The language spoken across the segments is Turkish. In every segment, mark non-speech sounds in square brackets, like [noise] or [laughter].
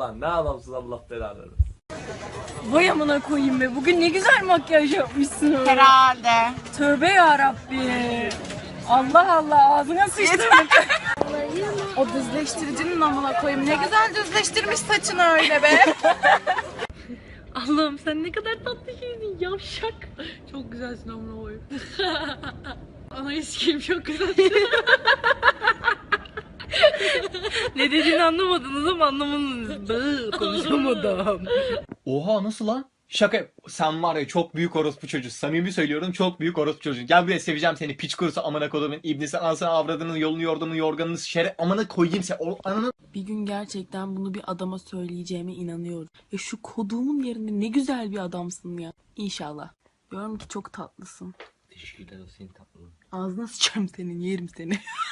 Ulan ne adamsın Allah belanı versin. Vay amına koyayım be. Bugün ne güzel makyaj yapmışsın öyle. Herhalde. Tövbe yarabbi. Allah Allah ağzına sıçtım. o düzleştiricinin amına koyayım. Ne güzel düzleştirmiş saçını öyle be. [laughs] Allah'ım sen ne kadar tatlı şeysin yavşak. Çok güzelsin amına koyayım. [laughs] Ana iskiyim çok güzelsin. [laughs] ne dediğini anlamadınız ama anlamadınız. Bıı, konuşamadım. Oha nasıl lan? Şaka sen var ya çok büyük orospu çocuğu. Samimi söylüyorum çok büyük orospu çocuğu. Gel buraya seveceğim seni piç kurusu amına kodumun ibnisi anasını avradının yolunu yordamını yorganını şere amına koyayım sen. O, ananı Bir gün gerçekten bunu bir adama söyleyeceğime inanıyorum. Ya şu koduğumun yerinde ne güzel bir adamsın ya. İnşallah. Diyorum ki çok tatlısın. Teşekkürler olsun tatlım. Ağzına sıçarım senin, yerim seni. [laughs]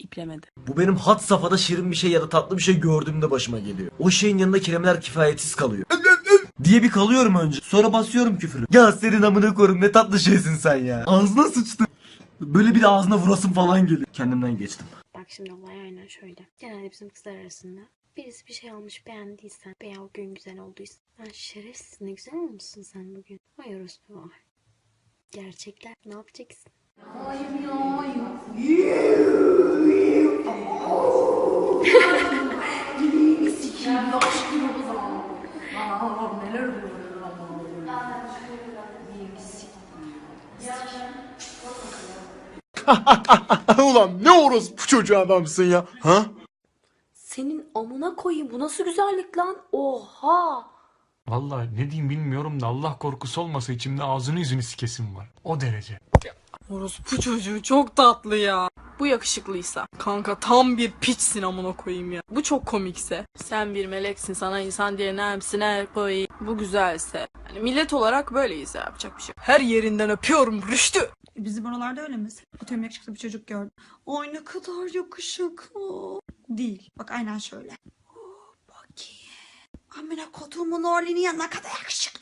İplemedi. Bu benim hat safhada şirin bir şey ya da tatlı bir şey gördüğümde başıma geliyor. O şeyin yanında kelimeler kifayetsiz kalıyor. diye bir kalıyorum önce. Sonra basıyorum küfürü. Ya senin amına koyayım ne tatlı şeysin sen ya. Ağzına sıçtı. Böyle bir de ağzına vurasım falan geliyor. Kendimden geçtim. Bak şimdi olay aynen şöyle. Genelde bizim kızlar arasında birisi bir şey almış beğendiysen veya o gün güzel olduysa ben şerefsiz ne güzel olmuşsun sen bugün. Vay orospu var. Gerçekler ne yapacaksın? [laughs] Ulan ne orospu çocuğu adamsın ya. Ha? Senin amına koyayım bu nasıl güzellik lan? Oha! Vallahi ne diyeyim bilmiyorum da Allah korkusu olmasa içimde ağzını yüzünü sikesim var. O derece. Orospu çocuğu çok tatlı ya. Bu yakışıklıysa. Kanka tam bir piçsin amına koyayım ya. Bu çok komikse. Sen bir meleksin sana insan diye nemsine koyayım. Bu güzelse. Yani millet olarak böyleyiz ya yapacak bir şey. yok. Her yerinden öpüyorum Rüştü. Bizim oralarda öyle mi? Atıyorum yakışıklı bir çocuk gördüm. Ay ne kadar yakışıklı. Değil. Bak aynen şöyle. Oo, Bakayım. Amına koduğumun oğlunu ya ne kadar yakışıklı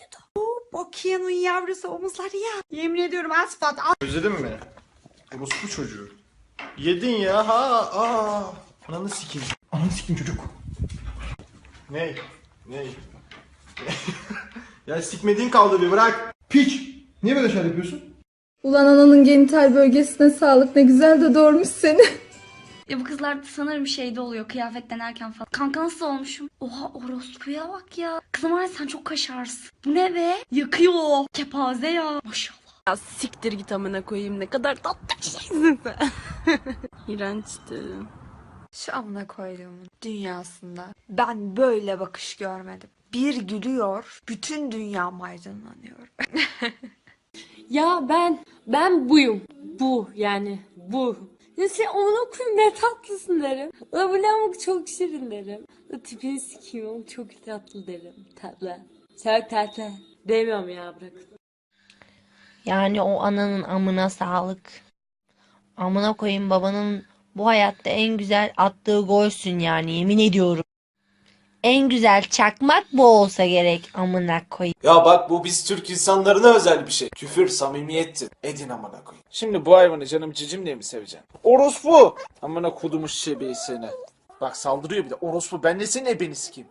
Bakayım yavrusu omuzları ya. Yemin ediyorum asfalt. Özledin mi? Orospu çocuğu. Yedin ya ha aa. Ananı sikeyim. Ananı sikeyim çocuk. Ney? Ney? [laughs] ya sikmediğin kaldı bir bırak. Piç. Niye böyle şeyler yapıyorsun? Ulan ananın genital bölgesine sağlık ne güzel de doğurmuş seni. Ya bu kızlarda sanırım şeyde oluyor kıyafet denerken falan. Kanka nasıl olmuşum? Oha orospuya bak ya. Kızım var ya sen çok kaşarsın. Bu ne be? Yakıyor. Kepaze ya. Maşallah. Ya siktir git amına koyayım ne kadar tatlı bir şeysin sen. [laughs] İğrençti. Şu amına koyduğumun dünyasında ben böyle bakış görmedim. Bir gülüyor, bütün dünya aydınlanıyor. [laughs] Ya ben, ben buyum. Bu yani bu. Ya sen onu okuyayım ne tatlısın derim. La bu çok şirin derim. Tipini sikeyim oğlum çok tatlı derim. Tatlı. Çok tatlı. Demiyorum ya bırak. Yani o ananın amına sağlık. Amına koyayım babanın bu hayatta en güzel attığı golsün yani yemin ediyorum. En güzel çakmak bu olsa gerek amına koyayım. Ya bak bu biz Türk insanlarına özel bir şey. Küfür samimiyettir. Edin amına koyayım. Şimdi bu hayvanı canım cicim diye mi seveceksin? Orospu! Amına kodumuş şebeği seni. Bak saldırıyor bir de. Orospu ben de senin ebeni sikeyim.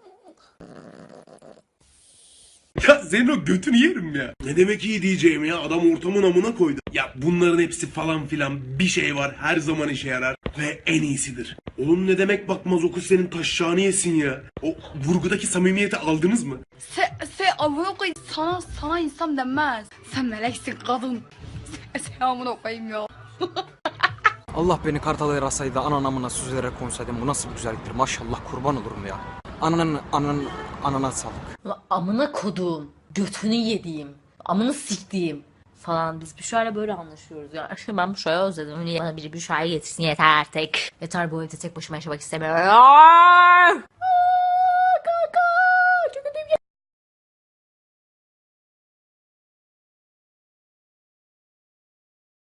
Ya senin o götünü yerim ya. Ne demek iyi diyeceğim ya adam ortamın amına koydu. Ya bunların hepsi falan filan bir şey var her zaman işe yarar ve en iyisidir. Oğlum ne demek bakmaz o kız senin taşşağını yesin ya. O vurgudaki samimiyeti aldınız mı? Se, se amına koyayım sana, sana insan denmez. Sen meleksin kadın. Se, se amına koyayım ya. [laughs] Allah beni kartal yarasaydı anan amına süzülerek konsaydım. Bu nasıl bir güzelliktir maşallah kurban olurum ya. Ananın ananın anana sağlık. Amına koduğum, götünü yediğim, amını siktiğim falan biz Büşra'yla böyle anlaşıyoruz ya. Aşkım ben Büşra'yı özledim. Niye bana biri Büşra'yı getirsin yeter artık. Yeter bu evde tek başıma yaşamak istemiyorum.